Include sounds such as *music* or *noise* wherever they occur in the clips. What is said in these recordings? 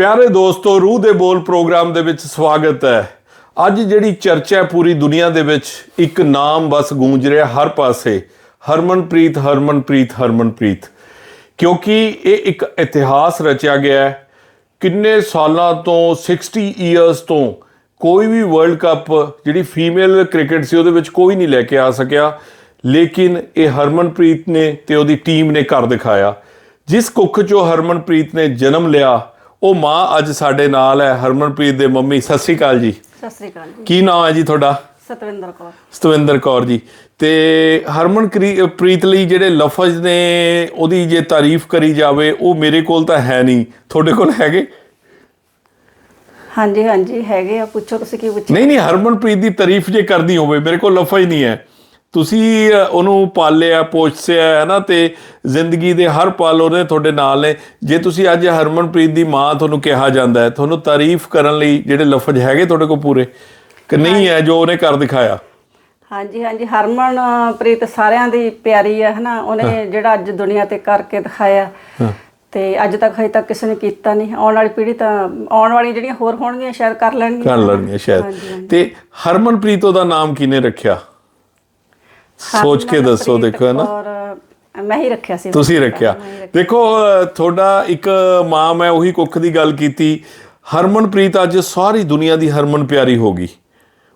ਪਿਆਰੇ ਦੋਸਤੋ, ਰੂਹ ਦੇ ਬੋਲ ਪ੍ਰੋਗਰਾਮ ਦੇ ਵਿੱਚ ਸਵਾਗਤ ਹੈ। ਅੱਜ ਜਿਹੜੀ ਚਰਚਾ ਹੈ ਪੂਰੀ ਦੁਨੀਆ ਦੇ ਵਿੱਚ, ਇੱਕ ਨਾਮ ਬਸ ਗੂੰਜ ਰਿਹਾ ਹਰ ਪਾਸੇ। ਹਰਮਨਪ੍ਰੀਤ ਹਰਮਨਪ੍ਰੀਤ ਹਰਮਨਪ੍ਰੀਤ। ਕਿਉਂਕਿ ਇਹ ਇੱਕ ਇਤਿਹਾਸ ਰਚਿਆ ਗਿਆ ਹੈ। ਕਿੰਨੇ ਸਾਲਾਂ ਤੋਂ 60 ਇਅਰਸ ਤੋਂ ਕੋਈ ਵੀ ਵਰਲਡ ਕੱਪ ਜਿਹੜੀ ਫੀਮੇਲ ਕ੍ਰਿਕਟ ਸੀ, ਉਹਦੇ ਵਿੱਚ ਕੋਈ ਨਹੀਂ ਲੈ ਕੇ ਆ ਸਕਿਆ। ਲੇਕਿਨ ਇਹ ਹਰਮਨਪ੍ਰੀਤ ਨੇ ਤੇ ਉਹਦੀ ਟੀਮ ਨੇ ਕਰ ਦਿਖਾਇਆ। ਜਿਸ ਕੁੱਖ ਚੋਂ ਹਰਮਨਪ੍ਰੀਤ ਨੇ ਜਨਮ ਲਿਆ ਉਹ ਮਾਂ ਅੱਜ ਸਾਡੇ ਨਾਲ ਹੈ ਹਰਮਨਪ੍ਰੀਤ ਦੇ ਮੰਮੀ। ਸਤਿ ਸ਼੍ਰੀ ਅਕਾਲ ਜੀ। ਸਤਿ ਸ੍ਰੀ ਅਕਾਲ ਜੀ। ਕੀ ਨਾਮ ਹੈ ਜੀ ਤੁਹਾਡਾ? ਸਤਵਿੰਦਰ ਕੌਰ। ਸਤਵਿੰਦਰ ਕੌਰ ਜੀ। ਤੇ ਹਰਮਨ ਪ੍ਰੀਤ ਲਈ ਜਿਹੜੇ ਲਫ਼ਜ਼ ਨੇ ਉਹਦੀ ਜੇ ਤਾਰੀਫ ਕਰੀ ਜਾਵੇ ਉਹ ਮੇਰੇ ਕੋਲ ਤਾਂ ਹੈ ਨਹੀਂ। ਤੁਹਾਡੇ ਕੋਲ ਹੈਗੇ? ਹਾਂਜੀ ਹਾਂਜੀ ਹੈਗੇ ਆ। ਪੁੱਛੋ ਤੁਸੀਂ ਕੀ ਪੁੱਛੋ ਨਹੀਂ ਨਹੀਂ ਹਰਮਨਪ੍ਰੀਤ ਦੀ ਤਾਰੀਫ ਜੇ ਕਰਨੀ ਹੋਵੇ ਮੇਰੇ ਕੋਲ ਲਫ਼ਜ਼ ਨਹੀਂ ਹੈ। ਤੁਸੀਂ ਉਹਨੂੰ ਪਾਲਿਆ ਪੋਸ਼ਿਆ ਹੈ ਨਾ ਤੇ ਜ਼ਿੰਦਗੀ ਦੇ ਹਰ ਪਲ ਉਹਨੇ ਤੁਹਾਡੇ ਨਾਲ ਨੇ। ਜੇ ਤੁਸੀਂ ਅੱਜ ਹਰਮਨਪ੍ਰੀਤ ਦੀ ਮਾਂ ਤੁਹਾਨੂੰ ਕਿਹਾ ਜਾਂਦਾ ਹੈ ਤੁਹਾਨੂੰ ਤਾਰੀਫ ਕਰਨ ਲਈ ਜਿਹੜੇ ਲਫ਼ਜ਼ ਹੈਗੇ ਤੁਹਾਡੇ ਕੋਲ ਪੂਰੇ ਕਿ ਨਹੀਂ ਹੈ ਜੋ ਉਹਨੇ ਕਰ ਦਿਖਾਇਆ? ਹਾਂਜੀ ਹਾਂਜੀ ਹਰਮਨ ਅ, ਪ੍ਰੀਤ ਸਾਰਿਆਂ ਦੀ ਪਿਆਰੀ ਹੈ ਹਨਾ ਉਹਨੇ ਜਿਹੜਾ ਅੱਜ ਦੁਨੀਆ ਤੇ ਕਰਕੇ ਦਿਖਾਇਆ। ਤੇ ਅੱਜ ਤੱਕ ਹਜੇ ਤੱਕ ਕਿਸੇ ਨੇ ਕੀਤਾ ਨਹੀਂ। ਆਉਣ ਵਾਲੀ ਪੀੜ੍ਹੀ ਤਾਂ ਆਉਣ ਵਾਲੀਆਂ ਜਿਹੜੀਆਂ ਹੋਰ ਹੋਣਗੀਆਂ ਸ਼ਾਇਦ ਕਰ ਲੈਣਗੀਆਂ। ਕਰ ਲੈਣਗੇ ਸ਼ਾਇਦ। ਤੇ ਹਰਮਨਪ੍ਰੀਤ ਉਹਦਾ ਨਾਮ ਕਿਹਨੇ ਰੱਖਿਆ? ਸੋਚ ਕੇ ਦੱਸੋ ਦੇਖੋ ਹੈ ਨਾ? ਔਰ ਮੈਂ ਹੀ ਰੱਖਿਆ ਸੀ ਤੁਸੀਂ ਰੱਖਿਆ। ਦੇਖੋ ਤੁਹਾਡਾ ਇੱਕ ਮਾਂ ਮੈਂ ਉਹੀ ਕੁੱਖ ਦੀ ਗੱਲ ਕੀਤੀ। ਹਰਮਨਪ੍ਰੀਤ ਅੱਜ ਸਾਰੀ ਦੁਨੀਆ ਦੀ ਹਰਮਨ ਪਿਆਰੀ ਹੋ ਗਈ।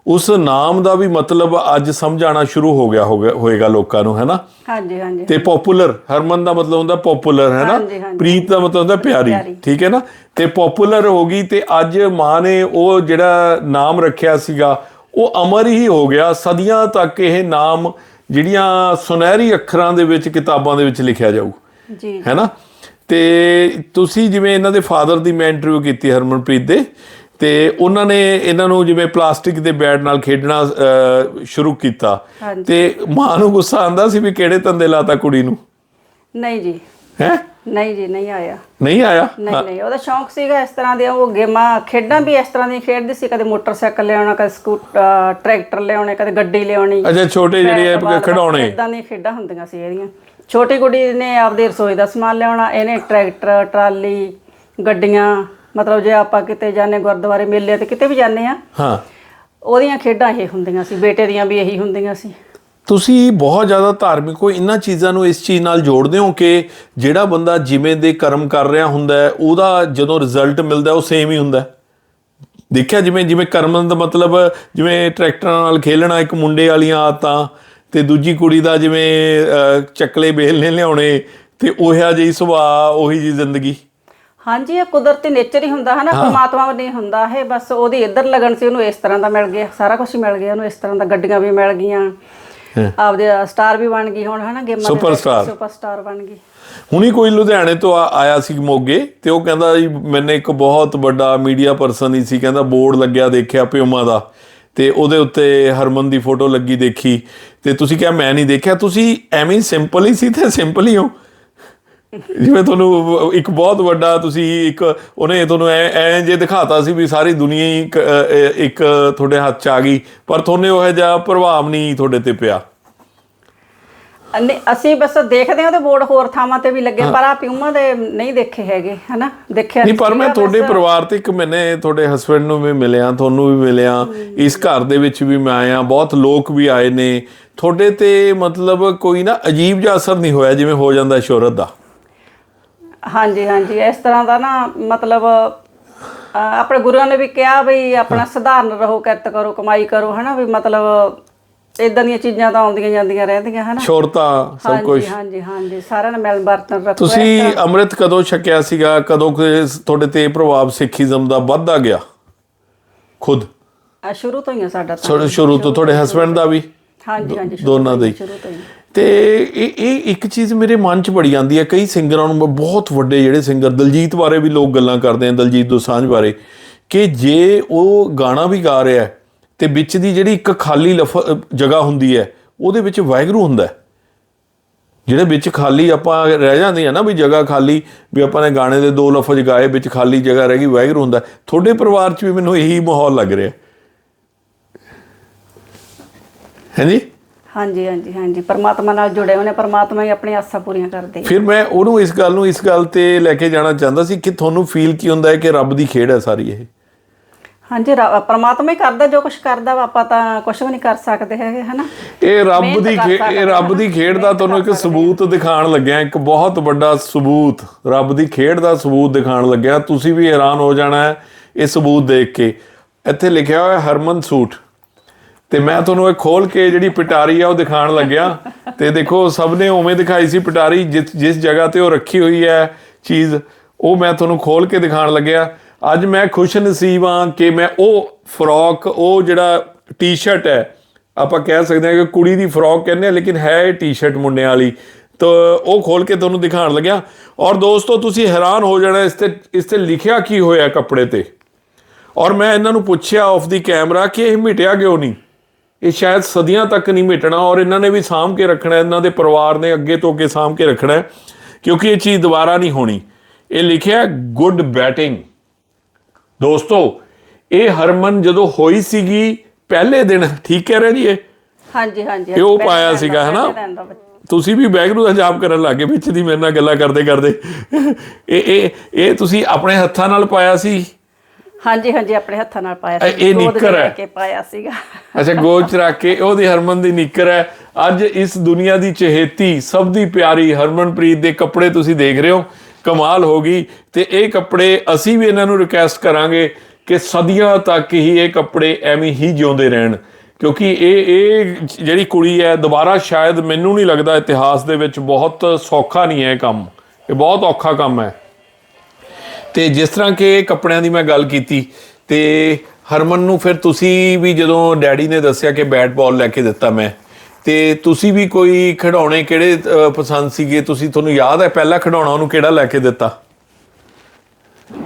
ਉਸ ਨਾਮ ਦਾ ਵੀ ਮਤਲਬ ਅੱਜ ਸਮਝ ਆਣਾ ਸ਼ੁਰੂ ਹੋ ਗਿਆ ਹੋਏਗਾ ਲੋਕਾਂ ਨੂੰ ਹੈ ਨਾ? ਹਾਂਜੀ ਹਾਂਜੀ। ਤੇ ਪਪੂਲਰ ਹਰਮਨ ਦਾ ਮਤਲਬ ਹੁੰਦਾ ਪਪੂਲਰ ਹੈ ਨਾ? ਹਾਂਜੀ, ਹਾਂਜੀ। ਪ੍ਰੀਤ ਦਾ ਮਤਲਬ ਹੁੰਦਾ ਪਿਆਰੀ। ਠੀਕ ਹੈ ਨਾ? ਤੇ ਪਪੂਲਰ ਹੋ ਗਈ ਤੇ ਅੱਜ ਮਾਂ ਨੇ ਉਹ ਜਿਹੜਾ ਨਾਮ ਰੱਖਿਆ ਸੀਗਾ ਉਹ ਅਮਰ ਹੀ ਹੋ ਗਿਆ। ਸਦੀਆਂ ਤੱਕ ਇਹ ਨਾਮ ਜਿਹੜੀਆਂ ਸੁਨਹਿਰੀ ਅੱਖਰਾਂ ਦੇ ਵਿੱਚ ਕਿਤਾਬਾਂ ਦੇ ਵਿੱਚ ਲਿਖਿਆ ਜਾਊ। ਜੀ। ਹੈ ਨਾ? ਤੇ ਤੁਸੀਂ ਜਿਵੇਂ ਇਹਨਾਂ ਦੇ ਫਾਦਰ ਦੀ ਮੈਂ ਇੰਟਰਵਿਊ ਕੀਤੀ ਹਰਮਨਪ੍ਰੀਤ ਦੇ ਤੇ ਉਹਨਾਂ ਨੇ ਇਹਨਾਂ ਨੂੰ ਜਿਵੇਂ ਪਲਾਸਟਿਕ ਦੇ ਬੈਟ ਨਾਲ ਖੇਡਣਾ ਸ਼ੁਰੂ ਕੀਤਾ। ਤੇ ਮਾਂ ਨੂੰ ਗੁੱਸਾ ਆਂਦਾ ਸੀ ਵੀ ਕਿਹੜੇ ਤੰਦੇ ਲਾਤਾ ਕੁੜੀ ਨੂੰ? ਨਹੀਂ ਜੀ। ਹੈ? ਨਹੀਂ ਜੀ ਨਹੀਂ ਆਇਆ। ਨਹੀਂ ਆਇਆ? ਨਹੀਂ ਨਹੀਂ ਉਹਦਾ ਸ਼ੌਂਕ ਸੀਗਾ ਇਸ ਤਰ੍ਹਾਂ ਦੀਆਂ ਉਹ ਗੇਮਾਂ ਖੇਡਾਂ ਵੀ ਇਸ ਤਰ੍ਹਾਂ ਦੀਆਂ ਖੇਡਦੀ ਸੀ ਕਦੇ ਮੋਟਰਸਾਈਕਲ ਲਿਆਉਣਾ ਕਦੇ ਸਕੂਟਰ ਟਰੈਕਟਰ ਲਿਆਉਣੇ ਕਦੇ ਗੱਡੀ ਲਿਆਉਣੀ। ਅੱਛਾ ਛੋਟੇ ਜਿਹੜੇ ਖਿਡੌਣੇ। ਇਦਾਂ ਦੀਆਂ ਖੇਡਾਂ ਹੁੰਦੀਆਂ ਸੀ ਇਹਦੀਆਂ। ਛੋਟੀ ਕੁੜੀ ਨੇ ਆਪਦੇ ਰਸੋਈ ਦਾ ਸਮਾਨ ਲਿਆਉਣਾ ਇਹਨੇ ਟਰੈਕਟਰ ਟਰਾਲੀ ਗੱਡੀਆਂ ਮਤਲਬ ਜੇ ਆਪਾਂ ਕਿਤੇ ਜਾਂਦੇ ਗੁਰਦੁਆਰੇ ਮੇਲੇ ਤੇ ਕਿਤੇ ਵੀ ਜਾਂਦੇ ਆ ਹਾਂ। ਉਹਦੀਆਂ ਖੇਡਾਂ ਇਹ ਹੁੰਦੀਆਂ ਸੀ ਬੇਟੇ ਦੀਆਂ ਵੀ ਇਹੀ ਹੁੰਦੀਆਂ ਸੀ। ਤੁਸੀਂ ਬਹੁਤ ਜ਼ਿਆਦਾ ਧਾਰਮਿਕ ਹੋ ਇਹਨਾਂ ਚੀਜ਼ਾਂ ਨੂੰ ਇਸ ਚੀਜ਼ ਨਾਲ ਜੋੜਦੇ ਹੋ ਕਿ ਜਿਹੜਾ ਬੰਦਾ ਜਿਵੇਂ ਦੇ ਕਰਮ ਕਰ ਰਿਹਾ ਹੁੰਦਾ ਹੈ ਉਹਦਾ ਜਦੋਂ ਰਿਜ਼ਲਟ ਮਿਲਦਾ ਉਹ ਸੇਮ ਹੀ ਹੁੰਦਾ ਦੇਖਿਆ ਜਿਵੇਂ ਜਿਵੇਂ ਕਰਮ ਦਾ ਮਤਲਬ ਜਿਵੇਂ ਟਰੈਕਟਰਾਂ ਨਾਲ ਖੇਲਣਾ ਇੱਕ ਮੁੰਡੇ ਵਾਲੀਆਂ ਆਦਤਾਂ ਤੇ ਦੂਜੀ ਕੁੜੀ ਦਾ ਜਿਵੇਂ ਚੱਕਲੇ ਬੇਲਨੇ ਲਿਆਉਣੇ ਤੇ ਉਹਿਆ ਜਿਹੀ ਸੁਭਾਅ ਉਹੀ ਜੀ ਜ਼ਿੰਦਗੀ। ਹਾਂਜੀ ਇਹ ਕੁਦਰਤੀ ਨੇਚਰ ਹੀ ਹੁੰਦਾ ਹੈ। ਨਾ ਪਰਮਾਤਮਾ ਨੇ ਹੁੰਦਾ ਹੈ ਬਸ ਉਹਦੀ ਇੱਧਰ ਲੱਗਣ ਸੀ ਉਹਨੂੰ ਇਸ ਤਰ੍ਹਾਂ ਦਾ ਮਿਲ ਗਿਆ ਸਾਰਾ ਕੁਝ ਹੀ ਮਿਲ ਗਿਆ ਉਹਨੂੰ ਇਸ ਤਰ੍ਹਾਂ ਦਾ ਗੱਡੀਆਂ ਵੀ ਮਿਲ ਗਈਆਂ। ਆਪਦੇ ਸਟਾਰ ਵੀ ਬਣ ਗਈ ਹੁਣ ਹਨਾ ਗੇਮਾਂ Superstar। ਸੁਪਰਸਟਾਰ ਬਣ ਗਈ। ਹੁਣੀ ਕੋਈ ਲੁਧਿਆਣੇ ਤੋਂ ਆਇਆ ਸੀ ਮੋਗੇ ਤੇ ਉਹ ਕਹਿੰਦਾ ਜੀ ਮੈਨੇ ਇੱਕ ਬਹੁਤ ਵੱਡਾ ਮੀਡੀਆ ਪਰਸਨ ਹੀ ਸੀ ਕਹਿੰਦਾ ਬੋਰਡ ਲੱਗਿਆ ਦੇਖਿਆ ਪਿਉਮਾ ਦਾ ਤੇ ਉਹਦੇ ਉੱਤੇ ਹਰਮਨ ਦੀ ਫੋਟੋ ਲੱਗੀ ਦੇਖੀ ਤੇ ਤੁਸੀਂ ਕਿਹਾ ਮੈਂ ਨਹੀਂ ਦੇਖਿਆ ਤੁਸੀਂ ਐਵੇਂ ਸਿੰਪਲ ਹੀ ਸੀ ਤੇ ਸਿੰਪਲ ਹੀ ਹੋ। ਜਿਵੇਂ ਤੁਹਾਨੂੰ ਇੱਕ ਬਹੁਤ ਵੱਡਾ ਤੁਸੀਂ ਇੱਕ ਉਹਨੇ ਤੁਹਾਨੂੰ ਐ ਐ ਜੇ ਦਿਖਾਤਾ ਸੀ ਵੀ ਸਾਰੀ ਦੁਨੀਆ ਹੀ ਇੱਕ, ਤੁਹਾਡੇ ਹੱਥ 'ਚ ਆ ਗਈ ਪਰ ਤੁਹਾਨੂੰ ਉਹ ਜਿਹਾ ਪ੍ਰਭਾਵ ਨਹੀਂ ਤੁਹਾਡੇ ਤੇ ਪਿਆ। ਅਸੀਂ ਬਸ ਦੇਖਦੇ ਹਾਂ ਉਹਦੇ ਬੋਰਡ ਹੋਰ ਥਾਵਾਂ ਤੇ ਵੀ ਲੱਗੇ ਪਰ ਆ ਪਿਊਮਾ ਦੇ ਨਹੀਂ ਦੇਖੇ ਹੈਗੇ ਹਨਾ? ਦੇਖਿਆ ਨਹੀਂ ਪਰ ਮੈਂ ਤੁਹਾਡੇ। ਪਰਿਵਾਰ ਤੇ ਇੱਕ ਮੈਨੇ ਤੁਹਾਡੇ ਹਸਬੰਡ ਨੂੰ ਵੀ ਮਿਲਿਆ ਤੁਹਾਨੂੰ ਵੀ ਮਿਲਿਆ ਇਸ ਘਰ ਦੇ ਵਿੱਚ ਵੀ ਮੈਂ ਆਇਆ ਬਹੁਤ ਲੋਕ ਵੀ ਆਏ ਨੇ। ਤੁਹਾਡੇ ਤੇ ਮਤਲਬ ਕੋਈ ਨਾ ਅਜੀਬ ਜਿਹਾ ਅਸਰ ਨਹੀਂ ਹੋਇਆ ਜਿਵੇਂ ਹੋ ਜਾਂਦਾ ਸ਼ੋਹਰਤ ਦਾ। ਹਾਂਜੀ ਹਾਂਜੀ। ਇਸ ਤਰ੍ਹਾਂ ਦਾ ਨਾ ਮਤਲਬ ਆਪਣੇ ਗੁਰੂਆਂ ਨੇ ਵੀ ਕਿਹਾ ਵੀ ਆਪਣਾ ਸਧਾਰਨ ਰਹੋ ਕਿਰਤ ਕਰੋ ਕਮਾਈ ਕਰੋ ਹਨਾ ਵੀ ਮਤਲਬ ਇਦਾਂ ਦੀਆਂ ਚੀਜ਼ਾਂ ਤਾਂ ਆਉਂਦੀਆਂ ਜਾਂਦੀਆਂ ਰਹਿੰਦੀਆਂ ਹਨਾ। ਸ਼ੋਹਰਤਾ ਸਭ ਕੁਝ ਹਾਂਜੀ ਹਾਂਜੀ ਹਾਂਜੀ। ਸਾਰਿਆਂ ਨਾਲ ਮਿਲ ਵਰਤਨ ਰੱਖੋ ਤੁਸੀਂ ਅੰਮ੍ਰਿਤ ਕਦੋਂ ਛਕਿਆ ਸੀਗਾ? ਕਦੋਂ ਕਿ ਤੁਹਾਡੇ ਤੇ ਇਹ ਪ੍ਰਭਾਵ ਸਿੱਖੀਜ਼ਮ ਦਾ ਵੱਧਦਾ ਗਿਆ? ਖੁਦ? ਆ ਸ਼ੁਰੂ ਤੋਂ ਹੀ ਆ ਸਾਡਾ ਤਾਂ। ਸ਼ੁਰੂ- ਸ਼ੁਰੂ ਤੋਂ ਤੁਹਾਡੇ ਹਸਬੰਡ ਦਾ ਵੀ? ਹਾਂਜੀ ਹਾਂਜੀ ਸ਼ੁਰੂ ਦੋਨਾਂ ਦਾ ਹੀ। ਸ਼ੁਰੂ ਤੋਂ ਹੀ ਤੇ ਇਹ ਇਹ ਇੱਕ ਚੀਜ਼ ਮੇਰੇ ਮਨ 'ਚ ਬੜੀ ਆਉਂਦੀ ਹੈ। ਕਈ ਸਿੰਗਰਾਂ ਨੂੰ ਬਹੁਤ ਵੱਡੇ ਜਿਹੜੇ ਸਿੰਗਰ, ਦਲਜੀਤ ਬਾਰੇ ਵੀ ਲੋਕ ਗੱਲਾਂ ਕਰਦੇ ਆ ਦਲਜੀਤ ਦੋਸਾਂਝ ਬਾਰੇ, ਕਿ ਜੇ ਉਹ ਗਾਣਾ ਵੀ ਗਾ ਰਿਹਾ ਹੈ ਤੇ ਵਿੱਚ ਦੀ ਜਿਹੜੀ ਇੱਕ ਖਾਲੀ ਲਫ, ਜਗ੍ਹਾ ਹੁੰਦੀ ਹੈ, ਉਹਦੇ ਵਿੱਚ ਵਾਹਿਗੁਰੂ ਹੁੰਦਾ ਹੈ। ਜਿਹੜੇ ਵਿੱਚ ਖਾਲੀ ਆਪਾਂ ਰਹਿ ਜਾਂਦੇ ਆ ਨਾ ਵੀ ਜਗ੍ਹਾ ਖਾਲੀ, ਵੀ ਆਪਾਂ ਨੇ ਗਾਣੇ ਦੇ ਦੋ ਲਫ਼ਜ਼ ਗਾਏ, ਵਿੱਚ ਖਾਲੀ ਜਗ੍ਹਾ ਰਹਿ ਗਈ, ਵਾਹਿਗੁਰੂ ਹੁੰਦਾ ਤੁਹਾਡੇ ਪਰਿਵਾਰ 'ਚ ਵੀ ਮੈਨੂੰ ਇਹੀ ਮਾਹੌਲ ਲੱਗ ਰਿਹਾ ਹੈ ਜੀ? ਹਾਂਜੀ ਹਾਂਜੀ ਹਾਂਜੀ। ਪਰਮਾਤਮਾ ਨਾਲ ਜੁੜੇ ਹੋਏ ਨੇ ਪਰਮਾਤਮਾ ਹੀ ਆਪਣੀ ਆਸਾਂ ਪੂਰੀਆਂ ਕਰਦੇ ਫਿਰ ਮੈਂ ਉਹਨੂੰ ਇਸ ਗੱਲ ਨੂੰ ਇਸ ਗੱਲ ਤੇ ਲੈ ਕੇ ਜਾਣਾ ਚਾਹੁੰਦਾ ਸੀ ਕਿ ਤੁਹਾਨੂੰ ਫੀਲ ਕੀ ਹੁੰਦਾ ਹੈ ਕਿ ਰੱਬ ਦੀ ਖੇਡ ਹੈ ਸਾਰੀ ਇਹ? ਹਾਂਜੀ ਪਰਮਾਤਮਾ ਹੀ ਕਰਦਾ ਜੋ ਕੁਝ ਕਰਦਾ ਵਾ ਆਪਾਂ ਤਾਂ ਕੁਝ ਵੀ ਨਹੀਂ ਕਰ ਸਕਦੇ ਹੈਗੇ ਹਨਾ? ਇਹ ਰੱਬ ਦੀ ਇਹ ਰੱਬ ਦੀ ਖੇਡ ਦਾ ਤੁਹਾਨੂੰ ਇੱਕ ਸਬੂਤ ਦਿਖਾਉਣ ਲੱਗਿਆ ਇੱਕ ਬਹੁਤ ਵੱਡਾ ਸਬੂਤ। ਰੱਬ ਦੀ ਖੇਡ ਦਾ ਸਬੂਤ ਦਿਖਾਉਣ ਲੱਗਿਆ। ਤੁਸੀਂ ਵੀ ਹੈਰਾਨ ਹੋ ਜਾਣਾ ਹੈ ਇਹ ਸਬੂਤ ਦੇਖ ਕੇ। ਇੱਥੇ ਲਿਖਿਆ ਹੋਇਆ ਹਰਮਨ ਸੂਟ। ਤੇ ਮੈਂ ਤੁਹਾਨੂੰ ਇਹ ਖੋਲ ਕੇ ਜਿਹੜੀ ਪਟਾਰੀ ਆ ਉਹ ਦਿਖਾਉਣ ਲੱਗਿਆ। ਤੇ ਦੇਖੋ, ਸਭ ਨੇ ਉਵੇਂ ਦਿਖਾਈ ਸੀ ਪਟਾਰੀ ਜਿਸ ਜਿਸ ਜਗ੍ਹਾ ਤੇ ਉਹ ਰੱਖੀ ਹੋਈ ਹੈ ਚੀਜ਼, ਉਹ ਮੈਂ ਤੁਹਾਨੂੰ ਖੋਲ ਕੇ ਦਿਖਾਉਣ ਲੱਗਿਆ। ਅੱਜ ਮੈਂ ਖੁਸ਼ ਨਸੀਬ ਹਾਂ ਕਿ ਮੈਂ ਉਹ ਫਰੋਕ, ਉਹ ਜਿਹੜਾ ਟੀ-ਸ਼ਰਟ ਹੈ, ਆਪਾਂ ਕਹਿ ਸਕਦੇ ਹਾਂ ਕਿ ਕੁੜੀ ਦੀ ਫਰੋਕ ਕਹਿੰਦੇ ਆ, ਲੇਕਿਨ ਹੈ ਇਹ ਟੀ-ਸ਼ਰਟ ਮੁੰਡਿਆਂ ਵਾਲੀ। ਤਾਂ ਉਹ ਖੋਲ ਕੇ ਤੁਹਾਨੂੰ ਦਿਖਾਉਣ ਲੱਗਿਆ। ਔਰ ਦੋਸਤੋ, ਤੁਸੀਂ ਹੈਰਾਨ ਹੋ ਜਾਣਾ, ਇਸ ਤੇ ਇਸ ਤੇ ਲਿਖਿਆ ਕੀ ਹੋਇਆ ਕੱਪੜੇ ਤੇ? ਔਰ ਮੈਂ ਇਹਨਾਂ ਨੂੰ ਪੁੱਛਿਆ ਆਫ ਦੀ ਕੈਮਰਾ ਕਿ ਇਹ ਮਿਟਿਆ ਕਿਉਂ ਨਹੀਂ? ਇਹ ਸ਼ਾਇਦ ਸਦੀਆਂ ਤੱਕ ਨਹੀਂ ਮਿਟਣਾ ਔਰ ਇਹਨਾਂ ਨੇ ਵੀ ਸਾਂਭ ਕੇ ਰੱਖਣਾ ਹੈ, ਇਹਨਾਂ ਦੇ ਪਰਿਵਾਰ ਨੇ ਅੱਗੇ ਤੋਂ ਅੱਗੇ ਸਾਂਭ ਕੇ ਰੱਖਣਾ ਹੈ, ਕਿਉਂਕਿ ਇਹ ਚੀਜ਼ ਦੁਬਾਰਾ ਨਹੀਂ ਹੋਣੀ। ਇਹ ਲਿਖਿਆ ਗੁੱਡ ਬੈਟਿੰਗ ਦੋਸਤੋ ਇਹ ਹਰਮਨ ਜਦੋਂ ਹੋਈ ਸੀਗੀ ਪਹਿਲੇ ਦਿਨ ਠੀਕ ਕਹਿ ਰਹੇ ਜੀ ਇਹ? ਹਾਂਜੀ ਹਾਂਜੀ ਇਹ ਉਹ ਪਾਇਆ ਸੀਗਾ, ਹਨਾ? ਤੁਸੀਂ ਵੀ ਬੈਗਰੂ ਦਾ ਜਾਪ ਕਰਨ ਲੱਗੇ ਵਿੱਚ ਦੀ ਮੇਰੇ ਨਾਲ ਗੱਲਾਂ ਕਰਦੇ ਕਰਦੇ ਇਹ ਇਹ ਇਹ ਤੁਸੀਂ ਆਪਣੇ ਹੱਥਾਂ ਨਾਲ ਪਾਇਆ ਸੀ? ਹਾਂਜੀ ਹਾਂਜੀ ਆਪਣੇ ਹੱਥਾਂ ਨਾਲ ਪਾਇਆ ਇਹ- ਇਹ ਨਿੱਕਰ ਹੈ। ਕੇ ਪਾਇਆ ਸੀਗਾ। ਅੱਛਾ ਗੋਦ ਚ ਰੱਖ ਕੇ ਉਹਦੀ ਹਰਮਨ ਦੀ ਨਿੱਕਰ ਹੈ। ਅੱਜ ਇਸ ਦੁਨੀਆ ਦੀ ਚਹੇਤੀ ਸਭ ਦੀ ਪਿਆਰੀ ਹਰਮਨਪ੍ਰੀਤ ਦੇ ਕੱਪੜੇ ਤੁਸੀਂ ਦੇਖ ਰਹੇ ਹੋ। ਕਮਾਲ ਹੋ ਗਈ ਤੇ ਇਹ ਕੱਪੜੇ ਅਸੀਂ ਵੀ ਇਹਨਾਂ ਨੂੰ ਰਿਕਵੈਸਟ ਕਰਾਂਗੇ ਕਿ ਸਦੀਆਂ ਤੱਕ ਹੀ ਇਹ ਕੱਪੜੇ ਐਵੇਂ ਹੀ ਜਿਉਂਦੇ ਰਹਿਣ। ਕਿਉਂਕਿ ਇਹ ਇਹ ਜਿਹੜੀ ਕੁੜੀ ਹੈ ਦੁਬਾਰਾ ਸ਼ਾਇਦ ਮੈਨੂੰ ਨਹੀਂ ਲੱਗਦਾ ਇਤਿਹਾਸ ਦੇ ਵਿੱਚ ਬਹੁਤ ਸੌਖਾ ਨਹੀਂ ਹੈ ਇਹ ਕੰਮ। ਇਹ ਬਹੁਤ ਔਖਾ ਕੰਮ ਹੈ। ਤੇ ਜਿਸ ਤਰ੍ਹਾਂ ਕਿ ਕੱਪੜਿਆਂ ਦੀ ਮੈਂ ਗੱਲ ਕੀਤੀ ਤੇ ਹਰਮਨ ਨੂੰ ਫਿਰ ਤੁਸੀਂ ਵੀ ਜਦੋਂ ਡੈਡੀ ਨੇ ਦੱਸਿਆ ਕਿ ਬੈਟ ਬਾਲ ਲੈ ਕੇ ਦਿੱਤਾ ਮੈਂ, ਤੇ ਤੁਸੀਂ ਵੀ ਕੋਈ ਖਿਡੌਣੇ ਕਿਹੜੇ ਪਸੰਦ ਸੀਗੇ? ਤੁਸੀਂ ਤੁਹਾਨੂੰ ਯਾਦ ਹੈ ਪਹਿਲਾ ਖਿਡੌਣਾ ਉਹਨੂੰ ਕਿਹੜਾ ਲੈ ਕੇ ਦਿੱਤਾ?